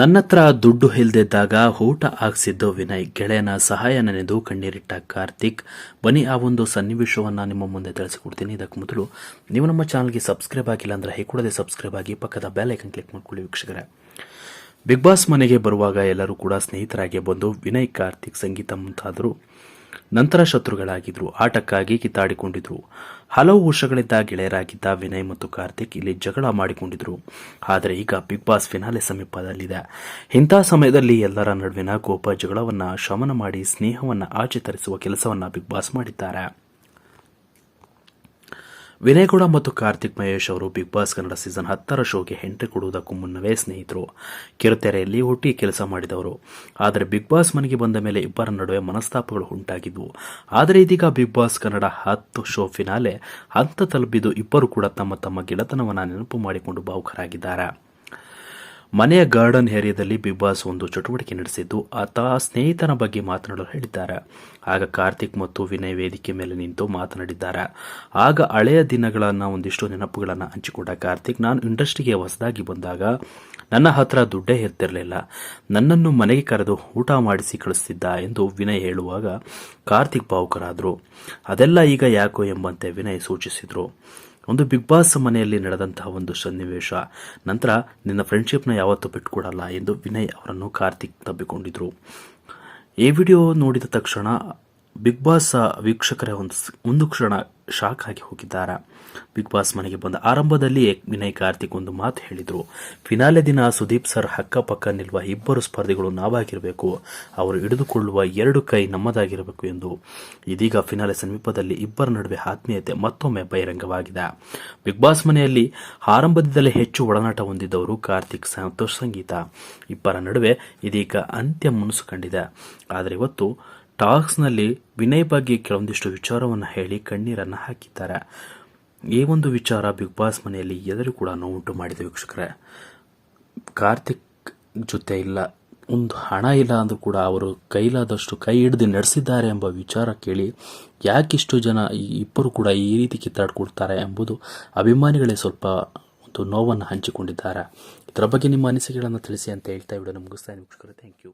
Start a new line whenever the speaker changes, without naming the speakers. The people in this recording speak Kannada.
ನನ್ನ ಹತ್ರ ದುಡ್ಡು ಇಲ್ದಿದ್ದಾಗ ಊಟ ಹಾಕ್ಸಿದ್ದು ವಿನಯ್. ಗೆಳೆಯನ ಸಹಾಯ ನೆನೆದು ಕಣ್ಣೀರಿಟ್ಟ ಕಾರ್ತಿಕ್, ಬನ್ನಿ ಆ ಒಂದು ಸನ್ನಿವೇಶವನ್ನ ನಿಮ್ಮ ಮುಂದೆ ತಿಳಿಸಿಕೊಡ್ತೀನಿ. ಇದಕ್ಕೆ ಮೊದಲು ನೀವು ನಮ್ಮ ಚಾನಲ್ಗೆ ಸಬ್ಸ್ಕ್ರೈಬ್ ಆಗಿಲ್ಲ ಅಂದ್ರೆ ಹೇ ಕೂಡಲೇ ಸಬ್ಸ್ಕ್ರೈಬ್ ಆಗಿ ಪಕ್ಕದ ಐಕನ್ ಕ್ಲಿಕ್ ಮಾಡ್ಕೊಳ್ಳಿ ವೀಕ್ಷಕರೇ. ಬಿಗ್ ಬಾಸ್ ಮನೆಗೆ ಬರುವಾಗ ಎಲ್ಲರೂ ಕೂಡ ಸ್ನೇಹಿತರಾಗಿ ಬಂದು ವಿನಯ್, ಕಾರ್ತಿಕ್, ಸಂಗೀತ ಮುಂತಾದರು. ನಂತರ ಶತ್ರುಗಳಾಗಿದ್ರು. ಆಟಕ್ಕಾಗಿ ಕಿತ್ತಾಡಿಕೊಂಡಿದ್ರು. ಹಲವು ವರ್ಷಗಳಿಂದ ಗೆಳೆಯರಾಗಿದ್ದ ವಿನಯ್ ಮತ್ತು ಕಾರ್ತಿಕ್ ಇಲ್ಲಿ ಜಗಳ ಮಾಡಿಕೊಂಡಿದ್ರು. ಆದರೆ ಈಗ ಬಿಗ್ ಬಾಸ್ ಫಿನಾಲೆ ಸಮೀಪದಲ್ಲಿದೆ. ಇಂಥ ಸಮಯದಲ್ಲಿ ಎಲ್ಲರ ನಡುವಿನ ಕೋಪ ಜಗಳವನ್ನ ಶಮನ ಮಾಡಿ ಸ್ನೇಹವನ್ನ ಆಚೆ ತರಿಸುವ ಕೆಲಸವನ್ನ ಬಿಗ್ ಬಾಸ್ ಮಾಡಿದ್ದಾರೆ. ವಿನಯಗೌಡ ಮತ್ತು ಕಾರ್ತಿಕ್ ಮಹೇಶ್ ಅವರು ಬಿಗ್ ಬಾಸ್ ಕನ್ನಡ ಸೀಸನ್ ಹತ್ತರ ಶೋಗೆ ಎಂಟ್ರಿ ಕೊಡುವುದಕ್ಕೂ ಮುನ್ನವೇ ಸ್ನೇಹಿತರು. ಕಿರುತೆರೆಯಲ್ಲಿ ಒಟ್ಟಿ ಕೆಲಸ ಮಾಡಿದವರು. ಆದರೆ ಬಿಗ್ ಬಾಸ್ ಮನೆಗೆ ಬಂದ ಮೇಲೆ ಇಬ್ಬರ ನಡುವೆ ಮನಸ್ತಾಪಗಳು ಉಂಟಾಗಿದ್ದವು ಆದರೆ ಇದೀಗ ಬಿಗ್ ಬಾಸ್ ಕನ್ನಡ ಹತ್ತು ಶೋ ಫಿನಾಲೆ ಹಂತ ತಲುಪಿದ್ದು ಇಬ್ಬರು ಕೂಡ ತಮ್ಮ ತಮ್ಮ ಗೆಳೆತನವನ್ನು ನೆನಪು ಮಾಡಿಕೊಂಡು ಭಾವುಕರಾಗಿದ್ದಾರೆ. ಮನೆಯ ಗಾರ್ಡನ್ ಏರಿಯಾದಲ್ಲಿ ಬಿಗ್ ಬಾಸ್ ಒಂದು ಚಟುವಟಿಕೆ ನಡೆಸಿದ್ದು, ಆತ ಸ್ನೇಹಿತನ ಬಗ್ಗೆ ಮಾತನಾಡಲು ಹೇಳಿದ್ದಾರೆ. ಆಗ ಕಾರ್ತಿಕ್ ಮತ್ತು ವಿನಯ್ ವೇದಿಕೆ ಮೇಲೆ ನಿಂತು ಮಾತನಾಡಿದ್ದಾರೆ. ಆಗ ಹಳೆಯ ದಿನಗಳನ್ನ ಒಂದಿಷ್ಟು ನೆನಪುಗಳನ್ನು ಹಂಚಿಕೊಂಡ ಕಾರ್ತಿಕ್, ನಾನು ಇಂಡಸ್ಟ್ರಿಗೆ ಹೊಸದಾಗಿ ಬಂದಾಗ ನನ್ನ ಹತ್ರ ದುಡ್ಡೇ ಇರ್ತಿರಲಿಲ್ಲ. ನನ್ನನ್ನು ಮನೆಗೆ ಕರೆದು ಊಟ ಮಾಡಿಸಿ ಕಳಿಸ್ತಿದ್ದ ಎಂದು ವಿನಯ್ ಹೇಳುವಾಗ ಕಾರ್ತಿಕ್ ಭಾವುಕರಾದರು. ಅದೆಲ್ಲ ಈಗ ಯಾಕೋ ಎಂಬಂತೆ ವಿನಯ್ ಸೂಚಿಸಿದರು. ಒಂದು ಬಿಗ್ ಬಾಸ್ ಮನೆಯಲ್ಲಿ ನಡೆದಂತಹ ಒಂದು ಸನ್ನಿವೇಶ. ನಂತರ ನಿನ್ನ ಫ್ರೆಂಡ್ಶಿಪ್ನ ಯಾವತ್ತೂ ಬಿಟ್ಕೊಡಲ್ಲ ಎಂದು ವಿನಯ್ ಅವರನ್ನು ಕಾರ್ತಿಕ್ ತಬ್ಬಿಕೊಂಡಿದ್ರು. ಈ ವಿಡಿಯೋ ನೋಡಿದ ತಕ್ಷಣ ಬಿಗ್ ಬಾಸ್ ವೀಕ್ಷಕರ ಒಂದು ಒಂದು ಕ್ಷಣ ಶಾಕ್ ಆಗಿ ಹೋಗಿದ್ದಾರೆ? ಬಿಗ್ ಬಾಸ್ ಮನೆಗೆ ಬಂದ ಆರಂಭದಲ್ಲಿ ವಿನಯ್ ಕಾರ್ತಿಕ್ ಒಂದು ಮಾತು ಹೇಳಿದರು. ಫಿನಾಲೆ ದಿನ ಸುದೀಪ್ ಸರ್ ಅಕ್ಕಪಕ್ಕ ನಿಲ್ಲುವ ಇಬ್ಬರು ಸ್ಪರ್ಧಿಗಳು ನಾವಾಗಿರಬೇಕು. ಅವರು ಹಿಡಿದುಕೊಳ್ಳುವ ಎರಡು ಕೈ ನಮ್ಮದಾಗಿರಬೇಕು ಎಂದು. ಇದೀಗ ಫಿನಾಲೆ ಸಮೀಪದಲ್ಲಿ ಇಬ್ಬರ ನಡುವೆ ಆತ್ಮೀಯತೆ ಮತ್ತೊಮ್ಮೆ ಬಹಿರಂಗವಾಗಿದೆ. ಬಿಗ್ ಬಾಸ್ ಮನೆಯಲ್ಲಿ ಆರಂಭದಿಂದಲೇ ಹೆಚ್ಚು ಒಡನಾಟ ಹೊಂದಿದ್ದವರು ಕಾರ್ತಿಕ್, ಸಂತೋಷ್, ಸಂಗೀತ. ಇಬ್ಬರ ನಡುವೆ ಇದೀಗ ಅಂತ್ಯ ಮುನಿಸು ಕಂಡಿದೆ. ಆದರೆ ಇವತ್ತು ಟಾಕ್ಸ್ನಲ್ಲಿ ವಿನಯ್ ಬಗ್ಗೆ ಕೆಲವೊಂದಿಷ್ಟು ವಿಚಾರವನ್ನು ಹೇಳಿ ಕಣ್ಣೀರನ್ನು ಹಾಕಿದ್ದಾರೆ. ಈ ಒಂದು ವಿಚಾರ ಬಿಗ್ ಬಾಸ್ ಮನೆಯಲ್ಲಿ ಎಲ್ಲರೂ ಕೂಡ ನೋವುಂಟು ಮಾಡಿದೆ ವೀಕ್ಷಕರೇ. ಕಾರ್ತಿಕ್ ಜೊತೆ ಇಲ್ಲ, ಒಂದು ಹಣ ಇಲ್ಲ ಅಂದರೂ ಕೂಡ ಅವರು ಕೈಲಾದಷ್ಟು ಕೈ ಹಿಡಿದು ನಡೆಸಿದ್ದಾರೆ ಎಂಬ ವಿಚಾರ ಕೇಳಿ ಯಾಕಿಷ್ಟು ಜನ ಇಬ್ಬರು ಕೂಡ ಈ ರೀತಿ ಕಿತ್ತಾಡ್ಕೊಳ್ತಾರೆ ಎಂಬುದು ಅಭಿಮಾನಿಗಳೇ ಸ್ವಲ್ಪ ಒಂದು ನೋವನ್ನು ಹಂಚಿಕೊಂಡಿದ್ದಾರೆ. ಇದರ ಬಗ್ಗೆ ನಿಮ್ಮ ಅನಿಸಿಕೆಗಳನ್ನು ತಿಳಿಸಿ ಅಂತ ಹೇಳ್ತಾ ವಿಡಿಯೋ ಮುಗಿಸ್ತಾ ವೀಕ್ಷಕರು. Thank you